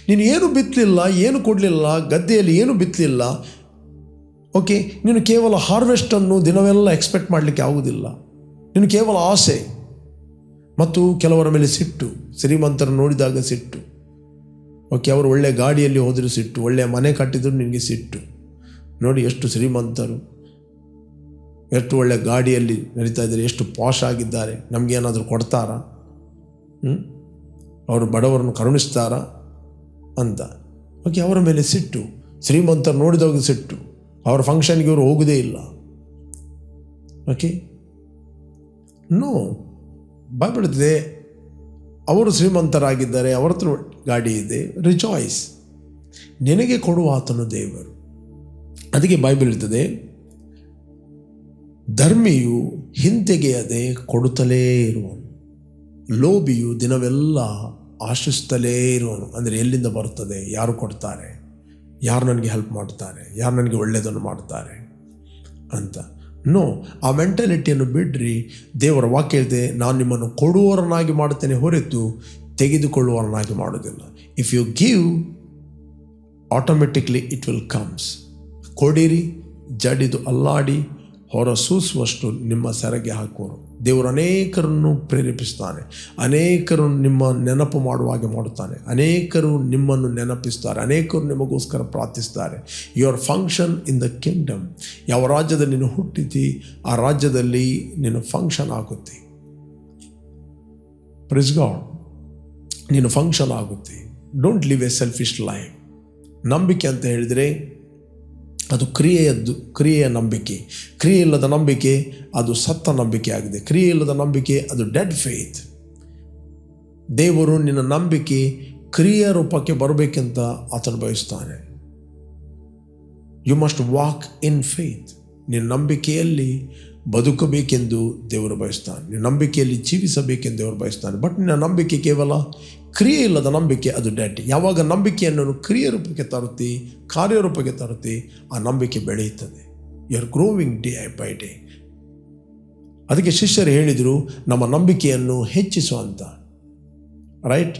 ನೀನು ಏನು ಬಿತ್ತಲಿಲ್ಲ, ಏನು ಕೊಡಲಿಲ್ಲ, ಗದ್ದೆಯಲ್ಲಿ ಏನು ಬಿತ್ತಲಿಲ್ಲ ಓಕೆ ನೀನು ಕೇವಲ ಹಾರ್ವೆಸ್ಟನ್ನು ದಿನವೆಲ್ಲ ಎಕ್ಸ್ಪೆಕ್ಟ್ ಮಾಡಲಿಕ್ಕೆ ಆಗುವುದಿಲ್ಲ. ನೀನು ಕೇವಲ ಆಸೆ. ಮತ್ತು ಕೆಲವರ ಮೇಲೆ ಸಿಟ್ಟು ಶ್ರೀಮಂತರು ನೋಡಿದಾಗ ಸಿಟ್ಟು. ಓಕೆ, ಅವರು ಒಳ್ಳೆಯ ಗಾಡಿಯಲ್ಲಿ ಹೋದರೂ ಸಿಟ್ಟು ಒಳ್ಳೆಯ ಮನೆ ಕಟ್ಟಿದ್ರು ನಿಮಗೆ ಸಿಟ್ಟು. ನೋಡಿ ಎಷ್ಟು ಶ್ರೀಮಂತರು ಎಷ್ಟು ಒಳ್ಳೆ ಗಾಡಿಯಲ್ಲಿ ನಡೀತಾ ಇದ್ದಾರೆ, ಎಷ್ಟು ಪಾಶ್ ಆಗಿದ್ದಾರೆ ನಮಗೇನಾದರೂ ಕೊಡ್ತಾರಾ? ಅವರು ಬಡವರನ್ನು ಕರುಣಿಸ್ತಾರಾ? ಅಂತ. ಓಕೆ, ಅವರ ಮೇಲೆ ಸಿಟ್ಟು ಶ್ರೀಮಂತರು ನೋಡಿದಾಗ ಸಿಟ್ಟು. ಅವರ ಫಂಕ್ಷನ್ಗೆ ಇವರು ಹೋಗೋದೇ ಇಲ್ಲ. ಓಕೆ? ನೋ ಇದೆ ಅವರು ಶ್ರೀಮಂತರಾಗಿದ್ದಾರೆ, ಅವರ ಹತ್ರ ಗಾಡಿ ಇದೆ. ರಿಚಾಯ್ಸ್ ನಿನಗೆ ಕೊಡುವ ಆತನು ದೇವರು. ಅದಕ್ಕೆ ಬೈಬಲ್ ಧರ್ಮಿಯು ಹಿಂತೆಗೆಯದೆ ಕೊಡುತ್ತಲೇ ಇರುವನು. ಲೋಭಿಯು ದಿನವೆಲ್ಲ ಆಶಿಸ್ತಲೇ ಇರುವನು. ಅಂದರೆ ಎಲ್ಲಿಂದ ಬರ್ತದೆ ಯಾರು ಕೊಡ್ತಾರೆ? ಯಾರು ನನಗೆ ಹೆಲ್ಪ್ ಮಾಡ್ತಾರೆ? ಯಾರು ನನಗೆ ಒಳ್ಳೆಯದನ್ನು ಮಾಡ್ತಾರೆ? ಅಂತ. ನೋ ಆ ಮೆಂಟಾಲಿಟಿಯನ್ನು ಬಿಡ್ರಿ. ದೇವರ ವಾಕ್ಯ ಇದೆ ನಾನು ನಿಮ್ಮನ್ನು ಕೊಡುವವರನ್ನಾಗಿ ಮಾಡುತ್ತೇನೆ ಹೊರತು ತೆಗೆದುಕೊಳ್ಳುವವರನ್ನಾಗಿ ಮಾಡೋದಿಲ್ಲ if you give automatically it will comes ಕೊಡಿರಿ, ಜಡಿದು ಅಲ್ಲಾಡಿ, ಹೊರ ಸೂಸುವಷ್ಟು ನಿಮ್ಮ ಸೆರಗೆ ಹಾಕುವರು. ದೇವರು ಅನೇಕರನ್ನು ಪ್ರೇರೇಪಿಸ್ತಾನೆ. ಅನೇಕರು ನಿಮ್ಮ ನೆನಪು ಮಾಡುವ ಹಾಗೆ ಮಾಡುತ್ತಾನೆ. ಅನೇಕರು ನಿಮ್ಮನ್ನು ನೆನಪಿಸ್ತಾರೆ. ಅನೇಕರು ನಿಮಗೋಸ್ಕರ ಪ್ರಾರ್ಥಿಸ್ತಾರೆ. Your function in the kingdom ಯಾವ ರಾಜ್ಯದಲ್ಲಿ ನೀನು ಹುಟ್ಟಿತಿ ಆ ರಾಜ್ಯದಲ್ಲಿ ನೀನು ಫಂಕ್ಷನ್ ಆಗುತ್ತೆ. ಪ್ರಿಸ್ ಗಾಡ್ ನೀನು ಫಂಕ್ಷನ್ ಆಗುತ್ತೆ. Don't live a selfish life ನಂಬಿಕೆ ಅಂತ ಹೇಳಿದರೆ ಅದು ಕ್ರಿಯೆಯದ್ದು, ಕ್ರಿಯೆಯ ನಂಬಿಕೆ. ಕ್ರಿಯೆ ಇಲ್ಲದ ನಂಬಿಕೆ, ಅದು ಸತ್ತ ನಂಬಿಕೆ ಆಗಿದೆ ಕ್ರಿಯೆ ಇಲ್ಲದ ನಂಬಿಕೆ, ಅದು ಡೆಡ್ ಫೇತ್ ದೇವರು ನಿನ್ನ ನಂಬಿಕೆ ಕ್ರಿಯೆಯ ರೂಪಕ್ಕೆ ಬರಬೇಕೆಂತ ಆತನು ಬಯಸ್ತಾನೆ. You must walk in faith ನಿನ್ನ ನಂಬಿಕೆಯಲ್ಲಿ ಬದುಕಬೇಕೆಂದು ದೇವರು ಬಯಸ್ತಾನೆ. ನಿನ್ನ ನಂಬಿಕೆಯಲ್ಲಿ ಜೀವಿಸಬೇಕೆಂದು ದೇವರು ಬಯಸ್ತಾನೆ. ಬಟ್ ನಿನ್ನ ನಂಬಿಕೆ ಕೇವಲ ಕ್ರಿಯೆ ಇಲ್ಲದ ನಂಬಿಕೆ ಅದು ಡೆಡ್ ಯಾವಾಗ ನಂಬಿಕೆಯನ್ನು ಕ್ರಿಯೆ ರೂಪಕ್ಕೆ ತರುತ್ತಿ ಕಾರ್ಯರೂಪಕ್ಕೆ ತರುತ್ತಿ, ಆ ನಂಬಿಕೆ ಬೆಳೆಯುತ್ತದೆ. You are growing day by day ಅದಕ್ಕೆ ಶಿಷ್ಯರು ಹೇಳಿದರು, ನಮ್ಮ ನಂಬಿಕೆಯನ್ನು ಹೆಚ್ಚಿಸುವಂತ. ರೈಟ್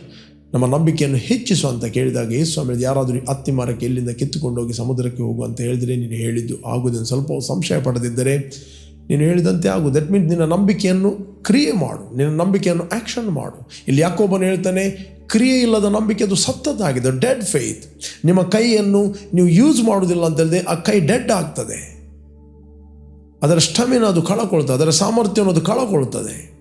ನಮ್ಮ ನಂಬಿಕೆಯನ್ನು ಹೆಚ್ಚಿಸು ಅಂತ ಕೇಳಿದಾಗ ಯೇಸು ಸ್ವಾಮಿ ಯಾರಾದರೂ ಅತ್ತಿ ಮರಕ್ಕೆ ಎಲ್ಲಿಂದ ಕಿತ್ತುಕೊಂಡು ಹೋಗಿ ಸಮುದ್ರಕ್ಕೆ ಹೋಗು ಅಂತ ಹೇಳಿದರೆ ನೀನು ಹೇಳಿದ್ದು ಆಗುವುದನ್ನು ಸ್ವಲ್ಪ ಸಂಶಯ ಪಡೆದಿದ್ದರೆ ನೀನು ಹೇಳಿದಂತೆ ಆಗು. ದಟ್ ಮೀನ್ಸ್ ನಿನ್ನ ನಂಬಿಕೆಯನ್ನು ಕ್ರಿಯೆ ಮಾಡು. ನಿನ್ನ ನಂಬಿಕೆಯನ್ನು ಆ್ಯಕ್ಷನ್ ಮಾಡು. ಇಲ್ಲಿ ಯಾಕೊಬ್ಬನು ಹೇಳ್ತಾನೆ, ಕ್ರಿಯೆ ಇಲ್ಲದ ನಂಬಿಕೆ ಅದು ಸತ್ತದಾಗಿದೆ ಡೆಡ್ ಫೇತ್ ನಿಮ್ಮ ಕೈಯನ್ನು ನೀವು ಯೂಸ್ ಮಾಡೋದಿಲ್ಲ ಅಂತ ಆ ಕೈ ಡೆಡ್ ಆಗ್ತದೆ. ಅದರ ಸ್ಟಮಿನ ಅದು ಕಳಕೊಳ್ತದೆ, ಅದರ ಸಾಮರ್ಥ್ಯ ಅನ್ನೋದು ಕಳಕೊಳ್ತದೆ.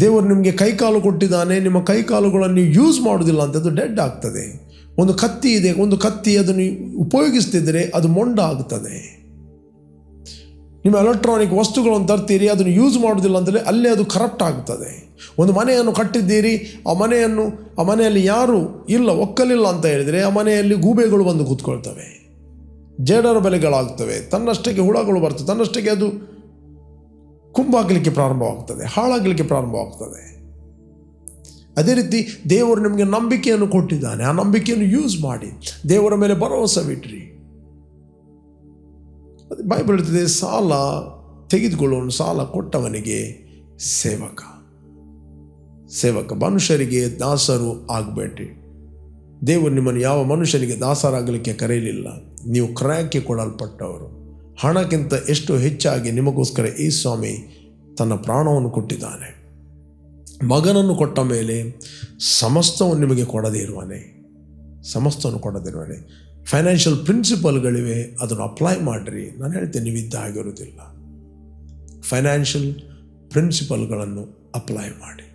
ದೇವರು ನಿಮಗೆ ಕೈಕಾಲು ಕೊಟ್ಟಿದ್ದಾನೆ, ನಿಮ್ಮ ಕೈಕಾಲುಗಳನ್ನು ನೀವು ಯೂಸ್ ಮಾಡೋದಿಲ್ಲ ಅಂತ ಅದು ಡೆಡ್ ಆಗ್ತದೆ. ಒಂದು ಕತ್ತಿ ಇದೆ, ಒಂದು ಕತ್ತಿ ಅದನ್ನು ಉಪಯೋಗಿಸ್ತಿದ್ರೆ ಅದು ಮೊಂಡ ಆಗ್ತದೆ. ನಿಮ್ಮ ಎಲೆಕ್ಟ್ರಾನಿಕ್ ವಸ್ತುಗಳನ್ನು ತರ್ತೀರಿ, ಅದನ್ನು ಯೂಸ್ ಮಾಡೋದಿಲ್ಲ ಅಂದರೆ ಅಲ್ಲೇ ಅದು ಕರಪ್ಟ್ ಆಗ್ತದೆ ಒಂದು ಮನೆಯನ್ನು ಕಟ್ಟಿದ್ದೀರಿ, ಆ ಮನೆಯನ್ನು, ಆ ಮನೆಯಲ್ಲಿ ಯಾರು ಇಲ್ಲ, ಒಕ್ಕಲಿಲ್ಲ ಅಂತ ಹೇಳಿದರೆ ಆ ಮನೆಯಲ್ಲಿ ಗೂಬೆಗಳು ಬಂದು ಕೂತ್ಕೊಳ್ತವೆ. ಜೇಡರ ಬೆಲೆಗಳಾಗ್ತವೆ, ತನ್ನಷ್ಟಕ್ಕೆ ಹುಳಗಳು ಬರ್ತವೆ, ತನ್ನಷ್ಟಕ್ಕೆ ಅದು ಕುಂಬಾಗಲಿಕ್ಕೆ ಪ್ರಾರಂಭವಾಗ್ತದೆ, ಹಾಳಾಗಲಿಕ್ಕೆ ಪ್ರಾರಂಭವಾಗ್ತದೆ. ಅದೇ ರೀತಿ ದೇವರು ನಿಮಗೆ ನಂಬಿಕೆಯನ್ನು ಕೊಟ್ಟಿದ್ದಾನೆ, ಆ ನಂಬಿಕೆಯನ್ನು ಯೂಸ್ ಮಾಡಿ, ದೇವರ ಮೇಲೆ ಭರವಸೆ ಬಿಟ್ರಿ ಬೈಬಲ್ ಹೇಳ್ತದೆ, ಸಾಲ ತೆಗೆದುಕೊಳ್ಳುವನು ಸಾಲ ಕೊಟ್ಟವನಿಗೆ ಸೇವಕ. ಸೇವಕ, ಮನುಷ್ಯರಿಗೆ ದಾಸರು ಆಗಬೇಡ್ರಿ. ದೇವರು ನಿಮ್ಮನ್ನು ಯಾವ ಮನುಷ್ಯನಿಗೆ ದಾಸರಾಗಲಿಕ್ಕೆ ಕರೆಯಲಿಲ್ಲ, ನೀವು ಕ್ರಯಕ್ಕೆ ಕೊಡಲ್ಪಟ್ಟವರು. ಹಣಕ್ಕಿಂತ ಎಷ್ಟು ಹೆಚ್ಚಾಗಿ ನಿಮಗೋಸ್ಕರ ಈ ಸ್ವಾಮಿ ತನ್ನ ಪ್ರಾಣವನ್ನು ಕೊಟ್ಟಿದ್ದಾನೆ. ಮಗನನ್ನು ಕೊಟ್ಟ ಮೇಲೆ ಸಮಸ್ತವನ್ನು ನಿಮಗೆ ಕೊಡದೇ ಇರುವನೇ ಸಮಸ್ತವನ್ನು ಕೊಡದಿರುವಾನೆ ಫೈನಾನ್ಷಿಯಲ್ ಪ್ರಿನ್ಸಿಪಲ್ಗಳಿವೆ ಅದನ್ನು ಅಪ್ಲೈ ಮಾಡಿರಿ. ನಾನು ಹೇಳ್ತೇನೆ, ನೀವು ಇದ್ದ ಆಗಿರೋದಿಲ್ಲ ಫೈನಾನ್ಷಿಯಲ್ ಪ್ರಿನ್ಸಿಪಲ್ಗಳನ್ನು ಅಪ್ಲೈ ಮಾಡಿ.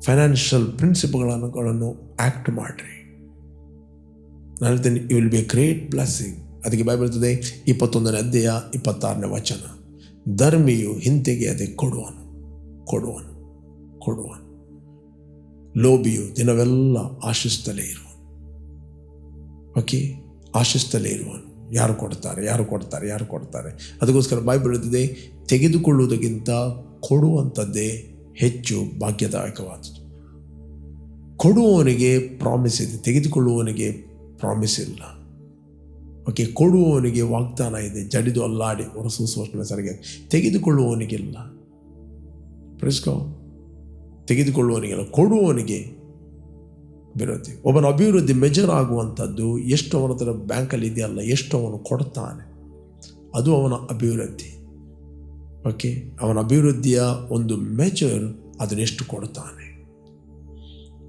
ಫೈನಾನ್ಷಿಯಲ್ ಪ್ರಿನ್ಸಿಪಲ್ಗಳನ್ನು ಆ್ಯಕ್ಟ್ ಮಾಡಿರಿ. ನಾನು ಹೇಳ್ತೇನೆ you will be a great blessing ಅದಕ್ಕೆ ಬಾಯ್ ಬರ್ತದೆ ಇಪ್ಪತ್ತೊಂದನೇ ಅಧ್ಯಾಯ, ಇಪ್ಪತ್ತಾರನೇ ವಚನ. ಧರ್ಮಿಯು ಹಿಂತೆಗೆಯದೆ ಕೊಡುವನು ಕೊಡುವನು ಕೊಡುವನು. ಲೋಭಿಯು ದಿನವೆಲ್ಲ ಆಶಿಸ್ತಲೇ ಇರುವನು. ಓಕೆ ಆಶಿಸ್ತಲೇ ಇರುವನು. ಯಾರು ಕೊಡ್ತಾರೆ ಯಾರು ಕೊಡ್ತಾರೆ ಯಾರು ಕೊಡ್ತಾರೆ? ಅದಕ್ಕೋಸ್ಕರ ಬಾಯಿ ಬೀಳುತ್ತದೆ ತೆಗೆದುಕೊಳ್ಳುವುದಕ್ಕಿಂತ ಕೊಡುವಂಥದ್ದೇ ಹೆಚ್ಚು ಭಾಗ್ಯದಾಯಕವಾದದ್ದು. ಕೊಡುವವನಿಗೆ ಪ್ರಾಮಿಸ್ ಇದೆ, ತೆಗೆದುಕೊಳ್ಳುವವನಿಗೆ ಪ್ರಾಮಿಸ್ ಇಲ್ಲ. ಓಕೆ, ಕೊಡುವವನಿಗೆ ವಾಗ್ದಾನ ಇದೆ, ಜಡಿದು ಅಲ್ಲಾಡಿ ಹೊರಸೂಸುವಷ್ಟು ಸರಿಗೆ ತೆಗೆದುಕೊಳ್ಳುವವನಿಗಿಲ್ಲ. ಪ್ರಿಸ್ಕೋ ತೆಗೆದುಕೊಳ್ಳುವವನಿಗೆಲ್ಲ, ಕೊಡುವವನಿಗೆ ಅಭಿವೃದ್ಧಿ ಒಬ್ಬನ ಅಭಿವೃದ್ಧಿ ಮೆಜರ್ ಆಗುವಂಥದ್ದು ಎಷ್ಟು ಅವನ ಹತ್ರ ಬ್ಯಾಂಕಲ್ಲಿ ಇದೆಯಲ್ಲ ಎಷ್ಟು ಅವನು ಕೊಡ್ತಾನೆ, ಅದು ಅವನ ಅಭಿವೃದ್ಧಿ. ಓಕೆ ಅವನ ಅಭಿವೃದ್ಧಿಯ ಒಂದು ಮೆಜರ್ ಅದನ್ನು ಎಷ್ಟು ಕೊಡ್ತಾನೆ.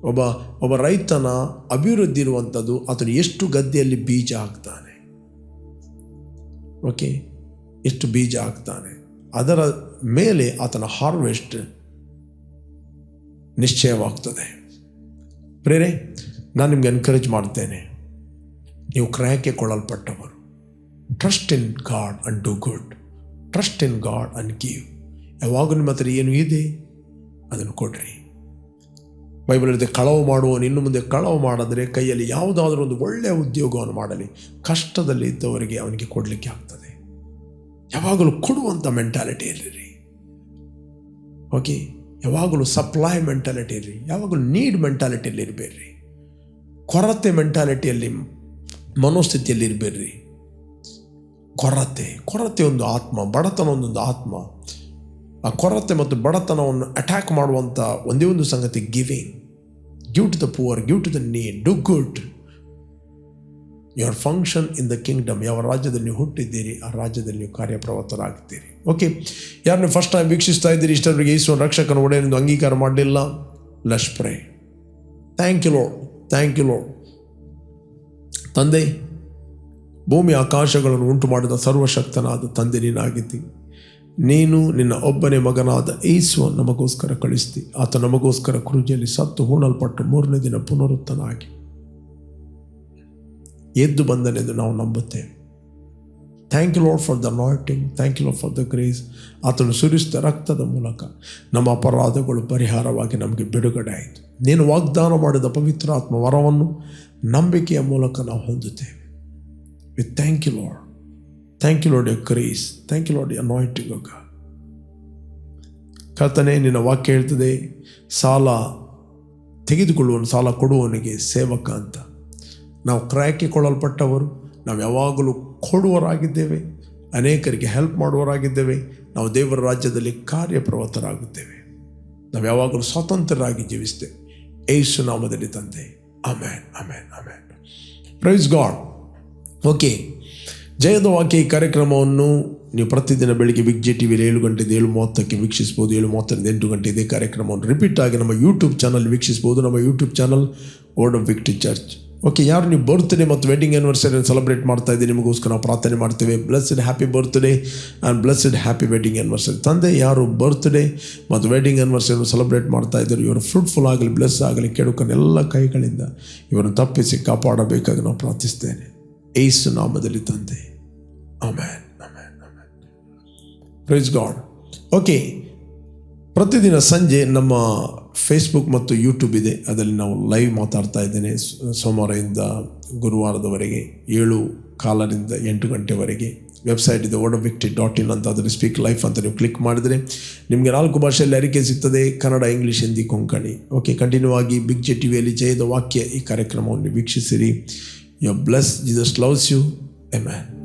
ಒಬ್ಬ ಒಬ್ಬ ರೈತನ ಅಭಿವೃದ್ಧಿ ಇರುವಂಥದ್ದು ಆತನು ಎಷ್ಟು ಗದ್ದೆಯಲ್ಲಿ ಬೀಜ ಹಾಕ್ತಾನೆ. ಓಕೆ ಎಷ್ಟು ಬೀಜ ಹಾಕ್ತಾನೆ. ಅದರ ಮೇಲೆ ಆತನ ಹಾರ್ವೆಸ್ಟ್ ನಿಶ್ಚಯವಾಗ್ತದೆ. ಪ್ರೇರೆ, ನಾನು ನಿಮ್ಗೆ ಎನ್ಕರೇಜ್ ಮಾಡ್ತೇನೆ. ನೀವು ಕ್ರಯಕ್ಕೆ ಕೊಳ್ಳಲ್ಪಟ್ಟವರು trust in God and do good trust in God and give ಯಾವಾಗ ನಿಮ್ಮ ಹತ್ರ ಏನು ಇದೆ, ಅದನ್ನು ಕೊಡ್ರಿ. ಬೈಬಲ್ ಕಳವು ಮಾಡುವವನು ಇನ್ನು ಮುಂದೆ ಕಳವು ಮಾಡಿದ್ರೆ ಕೈಯಲ್ಲಿ ಯಾವುದಾದ್ರೂ ಒಂದು ಒಳ್ಳೆಯ ಉದ್ಯೋಗವನ್ನು ಮಾಡಲಿ. ಕಷ್ಟದಲ್ಲಿ ಇದ್ದವರಿಗೆ ಅವನಿಗೆ ಕೊಡಲಿಕ್ಕೆ ಆಗ್ತದೆ. ಯಾವಾಗಲೂ ಕೊಡುವಂಥ ಮೆಂಟಾಲಿಟಿ ಇರಲಿ ಓಕೆ ಯಾವಾಗಲೂ ಸಪ್ಲೈ ಮೆಂಟಾಲಿಟಿ ಇರಲಿ ಯಾವಾಗಲೂ ನೀಡ್ ಮೆಂಟಾಲಿಟಿಯಲ್ಲಿ ಇರಬೇಡ್ರಿ. ಕೊರತೆ ಮೆಂಟಾಲಿಟಿಯಲ್ಲಿ ಮನೋಸ್ಥಿತಿಯಲ್ಲಿ ಇರಬೇಡ್ರಿ. ಕೊರತೆ ಕೊರತೆ ಒಂದು ಆತ್ಮ, ಬಡತನ ಒಂದೊಂದು ಆತ್ಮ. ಆ ಕೊರತೆ ಮತ್ತು ಬಡತನವನ್ನು ಅಟ್ಯಾಕ್ ಮಾಡುವಂಥ ಒಂದೇ ಒಂದು ಸಂಗತಿ giving give to the poor give to the need do good your function in the kingdom ಯಾವ ರಾಜ್ಯದಲ್ಲಿ ನೀವು ಹುಟ್ಟಿದ್ದೀರಿ, ಆ ರಾಜ್ಯದಲ್ಲಿ ನೀವು ಕಾರ್ಯಪ್ರವರ್ತರಾಗ್ತೀರಿ. ಓಕೆ ಯಾರು ನೀವು ಫಸ್ಟ್ ಟೈಮ್ ವೀಕ್ಷಿಸ್ತಾ ಇದ್ದೀರಿ ಇಷ್ಟವರೆಗೆ ಈಶ್ವರ ರಕ್ಷಕನ ಒಡೆಯನೆಂದು ಅಂಗೀಕಾರ ಮಾಡಲಿಲ್ಲ? Let's pray thank you Lord thank you Lord ತಂದೆ, ಭೂಮಿ ಆಕಾಶಗಳನ್ನು ಉಂಟು ಮಾಡಿದ ಸರ್ವಶಕ್ತನಾದ ತಂದೆ, ನೀನಾಗಿದ್ದಿ. ನೀನು ನಿನ್ನ ಒಬ್ಬನೇ ಮಗನಾದ ಏಸುವ ನಮಗೋಸ್ಕರ ಕಳಿಸ್ತಿ ಆತ ನಮಗೋಸ್ಕರ ಕುರುಜಿಯಲ್ಲಿ ಸತ್ತು ಹೂಣಲ್ಪಟ್ಟು ಮೂರನೇ ದಿನ ಪುನರುತ್ತನಾಗಿ. ಎದ್ದು ಬಂದನೆಂದು ನಾವು ನಂಬುತ್ತೇವೆ. Thank you Lord for the nothing thank you Lord for the grace ಆತನು ಸುರಿಸಿದ ರಕ್ತದ ಮೂಲಕ ನಮ್ಮ ಅಪರಾಧಗಳು ಪರಿಹಾರವಾಗಿ ನಮಗೆ ಬಿಡುಗಡೆ ಆಯಿತು. ನೀನು ವಾಗ್ದಾನ ಮಾಡಿದ ಪವಿತ್ರಾತ್ಮ ವರವನ್ನು ನಂಬಿಕೆಯ ಮೂಲಕ ನಾವು ಹೊಂದುತ್ತೇವೆ. With thank you Lord thank you Lord you grace thank you Lord your anointing ಅಗ ಕರ್ತನೆ, ನಿನ್ನ ವಾಕ್ಯ ಹೇಳ್ತದೆ, ಸಾಲ ತೆಗೆದುಕೊಳ್ಳುವನು ಸಾಲ ಕೊಡುವವನಿಗೆ ಸೇವಕ ಅಂತ. ನಾವು ಕ್ರಯಕ್ಕೆ ಕೊಳ್ಳಲ್ಪಟ್ಟವರು ನಾವು ಯಾವಾಗಲೂ ಕೊಡುವರಾಗಿದ್ದೇವೆ ಅನೇಕರಿಗೆ ಹೆಲ್ಪ್ ಮಾಡುವರಾಗಿದ್ದೇವೆ ನಾವು ದೇವರ ರಾಜ್ಯದಲ್ಲಿ ಕಾರ್ಯಪ್ರವೃತ್ತರಾಗುತ್ತೇವೆ. ನಾವು ಯಾವಾಗಲೂ ಸ್ವತಂತ್ರರಾಗಿ ಜೀವಿಸ್ತೇವೆ ಏಸು ನಾಮದಲ್ಲಿ ತಂದೆ. Amen amen amen praise God okay ಜಯದ ವಾಕ್ಯ ಈ ಕಾರ್ಯಕ್ರಮವನ್ನು ನೀವು ಪ್ರತಿದಿನ ಬೆಳಿಗ್ಗೆ ಬಿಗ್ ಜೆ ಟಿ ವಿಲಿ ಏಳು ಗಂಟೆಯಿಂದ ಏಳು ಮೂವತ್ತಕ್ಕೆ ವೀಕ್ಷಿಸ್ಬೋದು ಏಳು ಮೂವತ್ತರಿಂದ ಎಂಟು ಗಂಟೆ ಇದೇ ಕಾರ್ಯಕ್ರಮವನ್ನು ರಿಪೀಟ್ ಆಗಿ ನಮ್ಮ ಯೂಟ್ಯೂಬ್ ಚಾನಲ್ ವೀಕ್ಷಿಸ್ಬೋದು ನಮ್ಮ YouTube channel word of victory church okay ಯಾರು ನೀವು ಬರ್ತ್ಡೇ ಮತ್ತು ವೆಡ್ಡಿಂಗ್ ಆ್ಯನಿವರ್ಸರಿಯನ್ನು ಸೆಲೆಬ್ರೇಟ್ ಮಾಡ್ತಾ ಇದ್ದೀವಿ ನಿಮಗೋಸ್ಕರ ನಾವು ಪ್ರಾರ್ಥನೆ ಮಾಡ್ತೇವೆ. Blessed happy birthday and blessed happy wedding anniversary ತಂದೆ, ಯಾರು ಬರ್ತ್ಡೇ ಮತ್ತು ವೆಡ್ಡಿಂಗ್ ಆ್ಯನಿವರ್ಸರಿಯನ್ನು ಸೆಲೆಬ್ರೇಟ್ ಮಾಡ್ತಾ ಇದ್ದಾರೆ, ಇವರು ಫ್ರೂಟ್ಫುಲ್ ಆಗಲಿ ಬ್ಲೆಸ್ ಆಗಲಿ ಕೆಡುಕನೆಲ್ಲ ಕೈಗಳಿಂದ ಇವರನ್ನು ತಪ್ಪಿಸಿ ಕಾಪಾಡಬೇಕಾಗಿ ನಾವು ಪ್ರಾರ್ಥಿಸ್ತೇನೆ. ಏಸು ನಾಮದಲ್ಲಿ ತಂದೆ. Amen amen amen praise God okay ಪ್ರತಿದಿನ ಸಂಜೆ ನಮ್ಮ ಫೇಸ್ಬುಕ್ ಮತ್ತು ಯೂಟ್ಯೂಬ್ ಇದೆ. ಅದರಲ್ಲಿ ನಾವು ಲೈವ್ ಮಾತಾಡ್ತಾ ಇದ್ದೇನೆ. ಸೋಮವಾರದಿಂದ ಗುರುವಾರದವರೆಗೆ, ಏಳು ಕಾಲರಿಂದ ಎಂಟು ಗಂಟೆವರೆಗೆ. ವೆಬ್ಸೈಟ್ ಇದೆ ಓಡೋ ವಿಕ್ಟಿ ಡಾಟ್ ಇನ್ ಅಂತ ಅದರಲ್ಲಿ ಸ್ಪೀಕ್ ಲೈಫ್ ಅಂತ ನೀವು ಕ್ಲಿಕ್ ಮಾಡಿದರೆ ನಿಮಗೆ ನಾಲ್ಕು ಭಾಷೆಯಲ್ಲಿ ಅರಿಕೆ ಸಿಗ್ತದೆ. Kannada English Hindi Konkani. Okay continue ಆಗಿ ಬಿಗ್ ಜೆ ಟಿ ವಿಯಲ್ಲಿ ಜಯದ ವಾಕ್ಯ ಈ ಕಾರ್ಯಕ್ರಮವನ್ನು ವೀಕ್ಷಿಸಿರಿ. You bless Jesus loves you amen